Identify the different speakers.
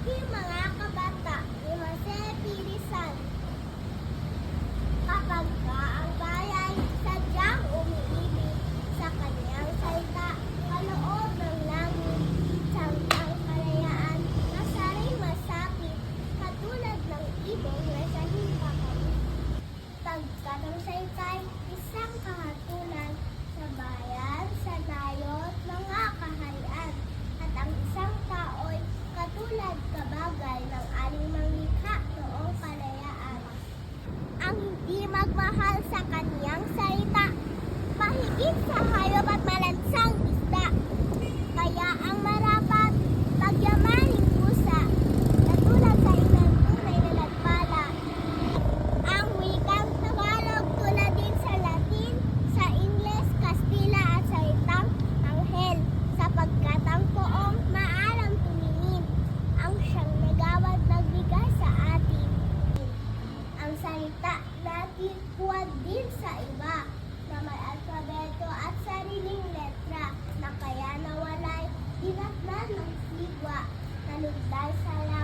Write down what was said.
Speaker 1: aking mga kabata ni Jose P. Rizal. Kapag ka ang bayan sadyang umiibig sa kanyang salita, kaloob ng langit, sangkang kalayaan, nasaring masapit, katulad ng ibong na sa himpapawid. Pagkatang saykay, isang kahatulan magmahal sa Nagsigwa, nanugday sa lahat.